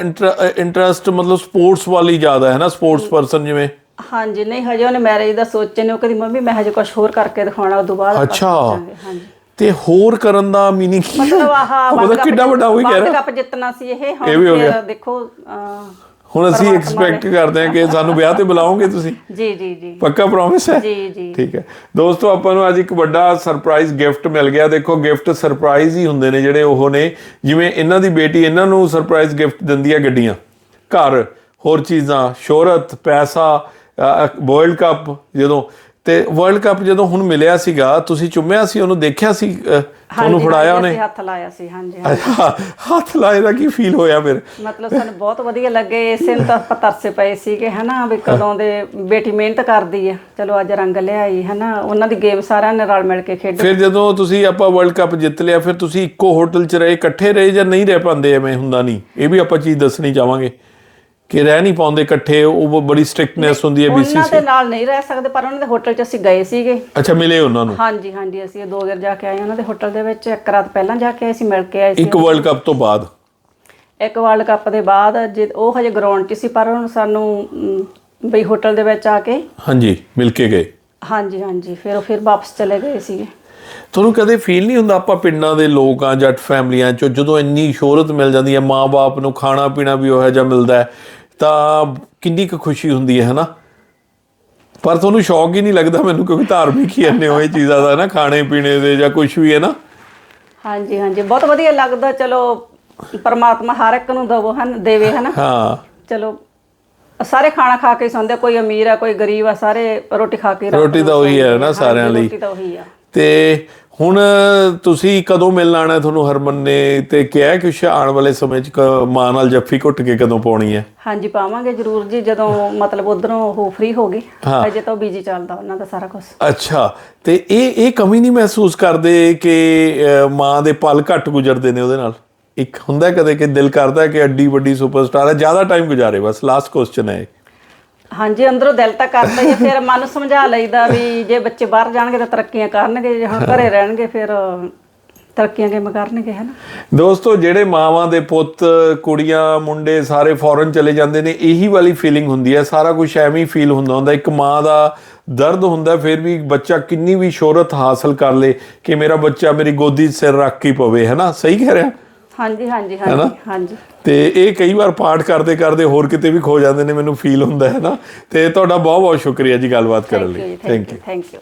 ਇੰਟਰਸਟ ਮਤਲਬ ਸਪੋਰਟਸ ਵਾਲੀ ਜ਼ਿਆਦਾ ਹੈ ਨਾ ਸਪੋਰਟਸ ਪਰਸਨ ਜਿਵੇਂ? ਹਾਂਜੀ ਨਹੀਂ ਹਜੇ ਉਹਨੇ ਮੈਰਿਜ ਦਾ ਸੋਚੇ ਨੇ ਉਹ ਕਹਿੰਦੀ ਮੰਮੀ ਮੈਂ ਹਜੇ ਕੁਝ ਹੋਰ ਕਰਕੇ ਦਿਖਾਉਣਾ ਉਦੋਂ ਬਾਅਦ ਆਪਾਂ ਅੱਛਾ। ਸੋਚਾਂਗੇ। ਹਾਂਜੀ। ਤੇ ਹੋਰ ਕਰਨ ਦਾ ਮੀਨਿੰਗ ਕੀ ਹੈ? ਮਤਲਬ ਆਹ ਉਹਦਾ World Cup- ਵੱਡਾ ਹੋਈ ਕਹਿ World ਰਿਹਾ। Cup ਜਿੱਤਣਾ ਸੀ ਇਹ ਹੁਣ ਇਹ ਵੀ ਹੋ ਫਿਰ ਗਿਆ। ਦੇਖੋ ਅਹ, ਹੁਣ ਅਸੀਂ ਪਰਮਾਤਮਾ ਐਕਸਪੈਕਟ ਕਰਦੇ ਹਾਂ ਕਿ ਸਾਨੂੰ ਵਿਆਹ ਤੇ ਬੁਲਾਓਗੇ ਤੁਸੀਂ। ਜੀ ਜੀ ਜੀ। ਪੱਕਾ ਪ੍ਰੋਮਿਸ ਹੈ? ਜੀ ਜੀ। ਠੀਕ ਹੈ। ਦੋਸਤੋ ਆਪਾਂ ਨੂੰ ਅੱਜ ਇੱਕ ਵੱਡਾ ਸਰਪ੍ਰਾਈਜ਼ ਗਿਫਟ ਮਿਲ ਗਿਆ। ਦੇਖੋ ਗਿਫਟ ਸਰਪ੍ਰਾਈਜ਼ ਹੀ ਹੁੰਦੇ ਨੇ ਜਿਹੜੇ ਉਹ ਨੇ। ਜਿਵੇਂ ਇਹਨਾਂ ਦੀ ਬੇਟੀ ਇਹਨਾਂ ਨੂੰ ਸਰਪ੍ਰਾਈਜ਼ ਗਿਫਟ ਦਿੰਦੀ ਹੈ ਗੱਡੀਆਂ। ਘਰ ਹੋਰ ਚੀਜ਼ਾਂ ਸ਼ੋਹਰਤ ਪੈਸਾ ਵਰਲਡ ਕੱਪ ਜਦੋਂ ਤੇ ਵਰਲਡ ਕੱਪ ਜਦੋਂ ਹੁਣ ਮਿਲਿਆ ਸੀਗਾ ਤੁਸੀਂ ਚੁੰਮਿਆ ਸੀ ਉਹਨੂੰ ਦੇਖਿਆ ਸੀ ਤੁਹਾਨੂੰ ਫੜਾਇਆ ਉਹਨੇ? ਹੱਥ ਲਾਇਆ ਸੀ ਹਾਂਜੀ। ਹੱਥ ਲਾਏ ਦਾ ਕੀ ਫੀਲ ਹੋਇਆ ਫਿਰ? ਮਤਲਬ ਸਾਨੂੰ ਬਹੁਤ ਵਧੀਆ ਲੱਗੇ ਇਸੇ ਨੂੰ ਤਾਂ ਆਪਾਂ ਤਰਸੇ ਪਏ ਸੀਗੇ ਹਨਾ ਵੀ ਕਦੋਂ ਦੇ ਬੇਟੀ ਮਿਹਨਤ ਕਰਦੀ ਆ। ਚਲੋ ਅੱਜ ਰੰਗ ਲਿਆਈ ਹਨਾ ਉਹਨਾਂ ਦੀ ਗੇਮ ਸਾਰਿਆਂ ਨੇ ਰਲ ਮਿਲ ਕੇ ਖੇਡੀ ਫਿਰ ਜਦੋਂ ਤੁਸੀਂ ਆਪਾਂ ਵਰਲਡ ਕੱਪ ਜਿੱਤ ਲਿਆ ਫਿਰ ਤੁਸੀਂ ਇੱਕੋ ਹੋਟਲ 'ਚ ਰਹੇ ਇਕੱਠੇ ਰਹੇ ਜਾਂ ਨਹੀਂ ਰਹਿ ਪਾਉਂਦੇ ਐਵੇਂ ਹੁੰਦਾ ਨਹੀਂ? ਇਹ ਵੀ ਆਪਾਂ ਚੀਜ਼ ਦੱਸਣੀ ਚਾਹਾਂਗੇ। ਕਿ ਰਹਿ ਨਹੀਂ ਪਾਉਂਦੇ ਇਕੱਠੇ ਉਹ ਬੜੀ ਸਟ੍ਰਿਕਟਨੈਸ ਹੁੰਦੀ ਹੈ ਉਹਨਾਂ ਬੀਸੀਸੀ ਦੇ ਨਾਲ ਨਹੀਂ ਰਹਿ ਸਕਦੇ ਪਰ ਉਹਨਾਂ ਦੇ ਹੋਟਲ 'ਚ ਅਸੀਂ ਗਏ ਸੀਗੇ। ਅੱਛਾ ਮਿਲੇ ਉਹਨਾਂ ਨੂੰ? ਹਾਂਜੀ ਹਾਂਜੀ ਅਸੀਂ ਦੋ ਵਾਰ ਜਾ ਕੇ ਆਏ ਉਹਨਾਂ ਦੇ ਹੋਟਲ ਦੇ ਵਿੱਚ ਇੱਕ ਰਾਤ ਪਹਿਲਾਂ ਜਾ ਕੇ ਆਏ ਸੀ ਮਿਲ ਕੇ ਆਏ ਸੀ ਇੱਕ ਵਰਲਡ ਕੱਪ ਤੋਂ ਬਾਅਦ? ਇੱਕ ਵਰਲਡ ਕੱਪ ਦੇ ਬਾਅਦ ਜੇ ਉਹ ਹਜੇ ਗਰਾਊਂਡ 'ਚ ਸੀ ਪਰ ਹੁਣ ਸਾਨੂੰ ਅਮ, ਬਈ ਹੋਟਲ ਦੇ ਵਿੱਚ ਆ ਕੇ ਹਾਂਜੀ ਮਿਲ ਕੇ ਗਏ। ਹਾਂਜੀ ਹਾਂਜੀ ਫਿਰ ਉਹ ਫਿਰ ਵਾਪਸ ਚਲੇ ਗਏ ਸੀਗੇ। ਤੁਹਾਨੂੰ ਕਦੇ ਫੀਲ ਨਹੀਂ ਹੁੰਦਾ ਆਪਾਂ ਪਿੰਡਾਂ ਦੇ ਲੋਕ ਆ ਜੱਟ ਫੈਮਲੀਆਂ ਚੋਂ ਜਦੋਂ ਇੰਨੀ ਸ਼ੋਹਰਤ ਮਿਲ ਜਾਂਦੀ ਹੈ ਮਾਂ-ਬਾਪ ਨੂੰ ਖਾਣਾ ਪੀਣਾ ਵੀ ਉਹੋ ਜਿਹਾ ਮਿਲਦਾ ਹੈ ਤਾਂ ਕਿੰਨੀ ਕੁ ਖੁਸ਼ੀ ਹੁੰਦੀ ਹੈ ਹਨਾ? ਪਰ ਤੁਹਾਨੂੰ ਸ਼ੌਕ ਹੀ ਨਹੀਂ ਲੱਗਦਾ ਮੈਨੂੰ ਕਿਉਂਕਿ ਧਾਰਮਿਕ ਹੀ ਇੰਨੇ ਹੋਏ ਚੀਜ਼ਾਂ ਦਾ ਨਾ ਖਾਣੇ ਪੀਣੇ ਦੇ ਜਾਂ ਕੁਝ ਵੀ ਹੈ ਨਾ? ਹਾਂਜੀ ਹਾਂਜੀ। ਬਹੁਤ ਵਧੀਆ ਲੱਗਦਾ ਚਲੋ ਪਰਮਾਤਮਾ ਹਰ ਇੱਕ ਨੂੰ ਦਵੋ ਹਨ? ਦੇਵੇ ਹਨਾ? ਹਾਂ। ਚਲੋ ਸਾਰੇ ਖਾਣਾ ਖਾ ਕੇ ਸੌਂਦੇ ਕੋਈ ਅਮੀਰ ਆ ਕੋਈ ਗਰੀਬ ਆ ਸਾਰੇ ਰੋਟੀ ਖਾ ਕੇ ਰੋਟੀ ਤਾਂ ਉਹੀ ਹੈ। ਨਾ ਸਾਰਿਆਂ ਲਈ। ਰੋਟੀ ਤਾਂ ਉਹੀ ਆ। ਤੇ ਹੁਣ ਤੁਸੀਂ ਕਦੋਂ ਮਿਲਣ ਆਣਾ ਹੈ ਤੁਹਾਨੂੰ ਹਰਮਨ ਨੇ ਤੇ ਕਿਹਾ ਕਿ ਆਉਣ ਵਾਲੇ ਸਮੇਂ 'ਚ ਮਾਂ ਨਾਲ ਜੱਫੀ ਘੁੱਟ ਕੇ ਕਦੋਂ ਪਾਉਣੀ ਹੈ ਹਾਂਜੀ ਪਾਵਾਂਗੇ ਜਰੂਰ ਜੀ ਜਦੋਂ ਮਤਲਬ ਉਧਰੋਂ ਉਹ ਫ੍ਰੀ ਹੋ ਗਏ। ਅਜੇ ਤਾਂ ਬੀਜੀ ਚੱਲਦਾ ਉਹਨਾਂ ਦਾ ਸਾਰਾ ਕੁਝ ਅੱਛਾ ਤੇ ਇਹ ਇਹ ਕਮੀ ਨਹੀਂ ਮਹਿਸੂਸ ਕਰਦੇ ਕਿ ਮਾਂ ਦੇ ਪਲ ਘੱਟ ਗੁਜ਼ਰਦੇ ਨੇ ਉਹਦੇ ਨਾਲ ਇੱਕ ਹੁੰਦਾ ਕਦੇ ਕਿ ਦਿਲ ਕਰਦਾ ਕਿ ਐਡੀ ਵੱਡੀ ਸੁਪਰਸਟਾਰ ਹੈ ਜ਼ਿਆਦਾ ਟਾਈਮ ਗੁਜ਼ਾਰੇ ਬਸ ਲਾਸਟ ਕੁਐਸਚਨ ਹੈ। ਹਾਂਜੀ ਅੰਦਰੋਂ ਦਿਲ ਤਾਂ ਕਰਦਾ ਹੀ ਆ, ਫਿਰ ਮਨ ਨੂੰ ਸਮਝਾ ਲਈਦਾ ਵੀ ਜੇ ਬੱਚੇ ਬਾਹਰ ਜਾਣਗੇ ਤਾਂ ਤਰੱਕੀਆਂ ਕਰਨਗੇ ਜੇ ਹੁਣ ਘਰੇ ਰਹਿਣਗੇ ਫਿਰ ਤਰੱਕੀਆਂ ਕਿਵੇਂ ਕਰਨਗੇ ਹਨਾ ਦੋਸਤੋ ਜਿਹੜੇ ਮਾਵਾਂ ਦੇ ਪੁੱਤ ਕੁੜੀਆਂ ਮੁੰਡੇ ਸਾਰੇ ਫੋਰਨ ਚਲੇ ਜਾਂਦੇ ਨੇ ਇਹੀ ਵਾਲੀ ਫੀਲਿੰਗ ਹੁੰਦੀ ਹੈ। ਸਾਰਾ ਕੁਝ ਐਵੇਂ ਹੀ ਫੀਲ ਹੁੰਦਾ ਹੁੰਦਾ ਇੱਕ ਮਾਂ ਦਾ ਦਰਦ ਹੁੰਦਾ ਫਿਰ ਵੀ ਬੱਚਾ ਕਿੰਨੀ ਵੀ ਸ਼ੋਹਰਤ ਹਾਸਲ ਕਰ ਲੇ ਕਿ ਮੇਰਾ ਬੱਚਾ ਮੇਰੀ ਗੋਦੀ 'ਚ ਸਿਰ ਰੱਖ ਕੇ ਪਵੇ ਹੈਨਾ ਸਹੀ ਕਹਿ ਰਿਹਾ? ਹਾਂਜੀ ਹਾਂਜੀ ਹੈਨਾ? ਹਾਂਜੀ ਹਾਂਜੀ। ਤੇ ਇਹ ਕਈ ਵਾਰ ਪਾਠ ਕਰਦੇ ਕਰਦੇ ਹੋਰ ਕਿਤੇ ਵੀ ਖੋ ਜਾਂਦੇ ਨੇ ਮੈਨੂੰ ਫੀਲ ਹੁੰਦਾ ਹੈ ਨਾ। ਤੇ ਤੁਹਾਡਾ ਬਹੁਤ ਬਹੁਤ ਸ਼ੁਕਰੀਆ ਜੀ ਗੱਲਬਾਤ ਕਰਨ ਥੈਂਕ ਯੂ ਲਈ। Thank you thank you